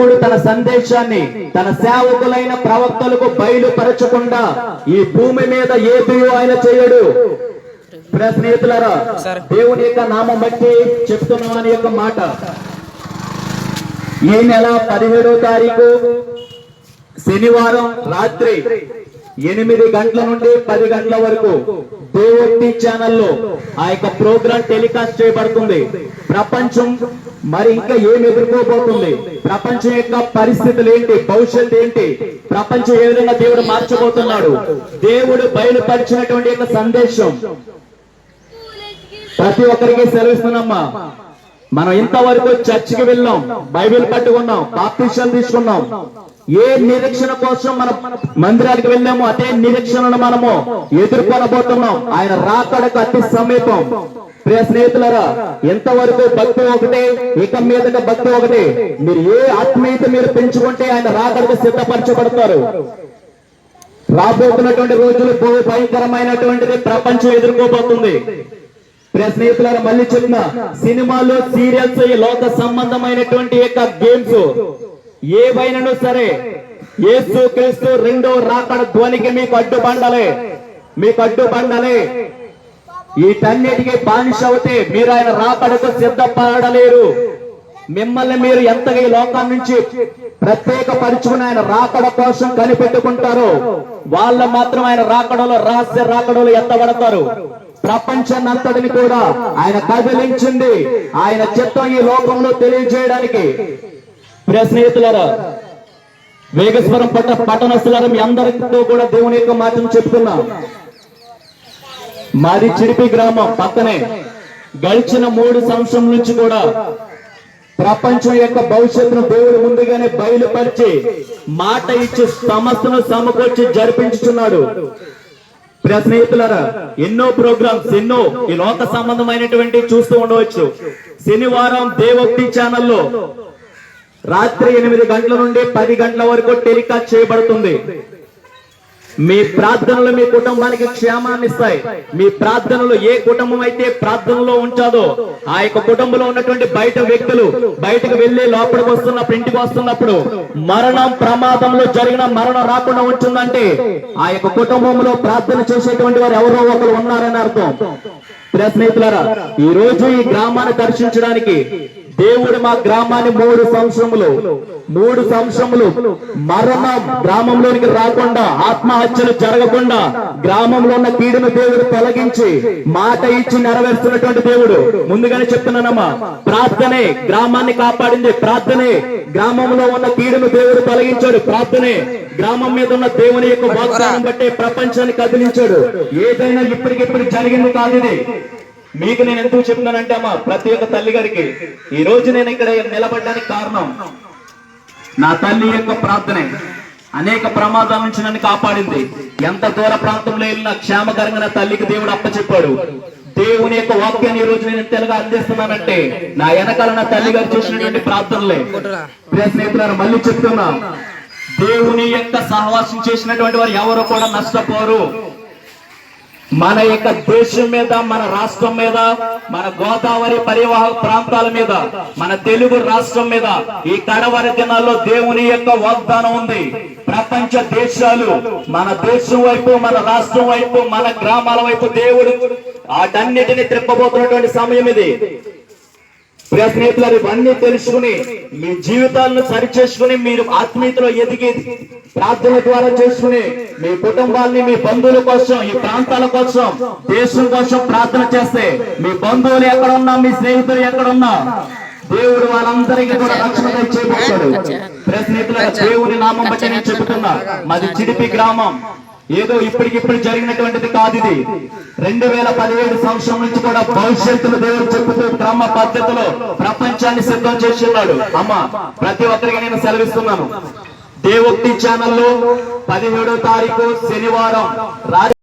దేవుడు తన సందేశాన్ని తన సేవకులైన ప్రవక్తలకు బయలుపరచకుండా ఈ భూమి మీద ఏది ఆయన చేయడు. స్నేహితులారా. దేవుని యొక్క నామం బట్టి చెప్తున్నాం అని యొక్క మాట. ఈ నెల పదిహేడో తారీఖు శనివారం రాత్రి ఎనిమిది గంటల నుండి పది గంటల వరకు దేవోక్తి ఛానల్లో ఆ యొక్క ప్రోగ్రాం టెలికాస్ట్ చేయబడుతుంది. ప్రపంచం మరి ఇంకా ఏం ఎదుర్కోబోతుంది? ప్రపంచం యొక్క పరిస్థితులు ఏంటి భవిష్యత్తు ఏంటి? ప్రపంచం ఏ విధంగా దేవుడు మార్చబోతున్నాడు? దేవుడు బయలుపరిచినటువంటి యొక్క సందేశం. ప్రతి ఒక్కరికి సెలవిస్తున్నామ్మా మనం ఇంతవరకు చర్చికి వెళ్ళాం బైబిల్ పట్టుకున్నాం బాప్తిషన్ తీసుకున్నాం. ఏ నిరీక్షణ కోసం మనం మందిరానికి వెళ్ళామో అదే నిరీక్షణను మనము ఎదుర్కొనబోతున్నాం. ఆయన రాకడకు అతి సమీపం. ప్రియ స్నేహితులరా ఎంతవరకు భక్తి ఒకటే ఇక మీదట భక్తి ఒకటే. మీరు ఏ ఆత్మీయత మీరు పెంచుకుంటే ఆయన రాకడకు సిద్ధపరచబడతారు. రాబోతున్నటువంటి రోజులు బహు భయంకరమైనటువంటిది ప్రపంచం ఎదుర్కోబోతుంది. ప్రియ స్నేహితులారా మళ్ళీ చెప్పిన సినిమాలు సీరియల్స్ ఈ లోక సంబంధమైనటువంటి యొక్క గేమ్స్ ఏవైనాను సరే యేసు క్రీస్తు రెండో రాకడ ధ్వనికి మీకు అడ్డుబండలే. మీకు అడ్డుబండలే. వీటన్నిటికీ బానిస అవుతే మీరు ఆయన రాకడకు సిద్ధపడలేరు. మిమ్మల్ని మీరు ఎంతగా ఈ లోకం నుంచి ప్రత్యేక పరుచుకుని ఆయన రాకడ కోసం కనిపెట్టుకుంటారో వాళ్ళ మాత్రం ఆయన రాకడలో రహస్య రాకడలో ఎత్తబడతారు. ప్రపంచాన్ని అంతటిని కూడా ఆయన కదిలించింది. ఆయన చిత్తం ఈ లోకంలో తెలియజేయడానికి. ప్రియ స్నేహితులారా వేగస్వరం పట్ట పట్టణస్తులారా మీ అందరితో కూడా దేవుని యొక్క మాటను చెప్తున్నాం మాది చిరిపి గ్రామం పక్కనే. గడిచిన మూడు సంవత్సరం నుంచి కూడా ప్రపంచం యొక్క భవిష్యత్తును దేవుడు ముందుగానే బయలుపరిచి మాట ఇచ్చి సమస్యను సమకూర్చి జరిపించుచున్నాడు. ప్రియ స్నేహితులారా ఎన్నో ప్రోగ్రామ్స్ ఎన్నో ఈ లోక సంబంధమైనటువంటి చూస్తూ ఉండవచ్చు. శనివారం దేవోక్తి ఛానల్లో రాత్రి ఎనిమిది గంటల నుండి పది గంటల వరకు టెలికాస్ట్ చేయబడుతుంది. మీ ప్రార్థనలు మీ కుటుంబానికి క్షేమాన్ని ఇస్తాయి. మీ ప్రార్థనలు ఏ కుటుంబం అయితే ప్రార్థనలో ఉంచాదో ఆ యొక్క కుటుంబంలో ఉన్నటువంటి బయట వ్యక్తులు బయటకు వెళ్ళి లోపలికి వస్తున్నప్పుడు ఇంటికి వస్తున్నప్పుడు మరణం ప్రమాదంలో జరిగిన మరణం రాకుండా ఉంటుందంటే ఆ యొక్క కుటుంబంలో ప్రార్థన చేసేటువంటి వారు ఎవరో ఒకరు ఉన్నారని అర్థం. ప్రియ స్నేహితులారా ఈ రోజు ఈ గ్రామాన్ని దర్శించడానికి దేవుడు మా గ్రామాన్ని మూడు సంవత్సరములు మూడు సంవత్సరములు మరణ గ్రామంలోనికి రాకుండా ఆత్మహత్యలు జరగకుండా గ్రామంలో ఉన్న కీడును దేవుడు తొలగించి మాట ఇచ్చి నెరవేరుస్తున్నటువంటి దేవుడు. ముందుగానే చెప్తున్నానమ్మా ప్రార్థనే గ్రామాన్ని కాపాడింది ప్రార్థనే. గ్రామంలో ఉన్న కీడును దేవుడు తొలగించాడు ప్రార్థనే. గ్రామం మీద ఉన్న దేవుని యొక్క వాగ్దానం బట్టే ప్రపంచాన్ని కదిలించాడు. ఏదైనా ఇప్పటికిప్పుడు జరిగింది కాదు ఇది. మీకు నేను ఎందుకు చెప్తున్నానంటే అమ్మా ప్రతి ఒక్క తల్లి గారికి ఈ రోజు నేను ఇక్కడ నిలబడడానికి కారణం నా తల్లి యొక్క ప్రార్థనే. అనేక ప్రమాదాల నుంచి నన్ను కాపాడింది. ఎంత దూర ప్రాంతంలో వెళ్ళినా క్షేమకరంగా నా తల్లికి దేవుడు అప్పచెప్పాడు. దేవుని యొక్క వాక్యాన్ని ఈ రోజు నేను తెలుగు అందిస్తున్నానంటే నా వెనకాల నా తల్లి గారు చేసినటువంటి ప్రార్థనలే. కొట్టురా స్నేహితులారా మళ్ళీ చెప్తున్నా. దేవుని యొక్క సహవాసం చేసినటువంటి వారు ఎవరు కూడా నష్టపోరు. మన యొక్క దేశం మీద మన రాష్ట్రం మీద మన గోదావరి పరివాహక ప్రాంతాల మీద మన తెలుగు రాష్ట్రం మీద ఈ కడవరి దినాల్లో దేవుని యొక్క వాగ్దానం ఉంది. ప్రపంచ దేశాలు మన దేశం వైపు మన రాష్ట్రం వైపు మన గ్రామాల వైపు దేవుడు వాటన్నిటిని త్రిప్పబోతున్నటువంటి సమయం ఇది. ప్రియ స్నేహితులారు ఇవన్నీ తెలుసుకుని మీ జీవితాలను సరిచేసుకుని మీరు ఆత్మీయతలో ఎదిగి ప్రార్థన ద్వారా చేసుకుని మీ కుటుంబాన్ని మీ బంధువుల కోసం ఈ ప్రాంతాల కోసం దేశం కోసం ప్రార్థన చేస్తే మీ బంధువులు ఎక్కడున్నా మీ స్నేహితులు ఎక్కడున్నా దేవుడు వాళ్ళందరికీ కూడా రక్షణ చేయబోతాడు ప్రియ స్నేహితులారా దేవుని నామం బట్టి నేను చెబుతున్నా మాది చిడిపి గ్రామం. ఏదో ఇప్పటికిప్పుడు జరిగినటువంటిది కాదు ఇది. రెండు వేల పదిహేడు సంవత్సరం నుంచి కూడా భవిష్యత్తులో దేవుడు చెబుతూ క్రమ పద్ధతిలో ప్రపంచాన్ని సిద్ధం చేస్తున్నాడు. అమ్మ ప్రతి ఒక్కరికి నేను సెలవిస్తున్నాను. దేవోక్తి ఛానల్లో పదిహేడో తారీఖు శనివారం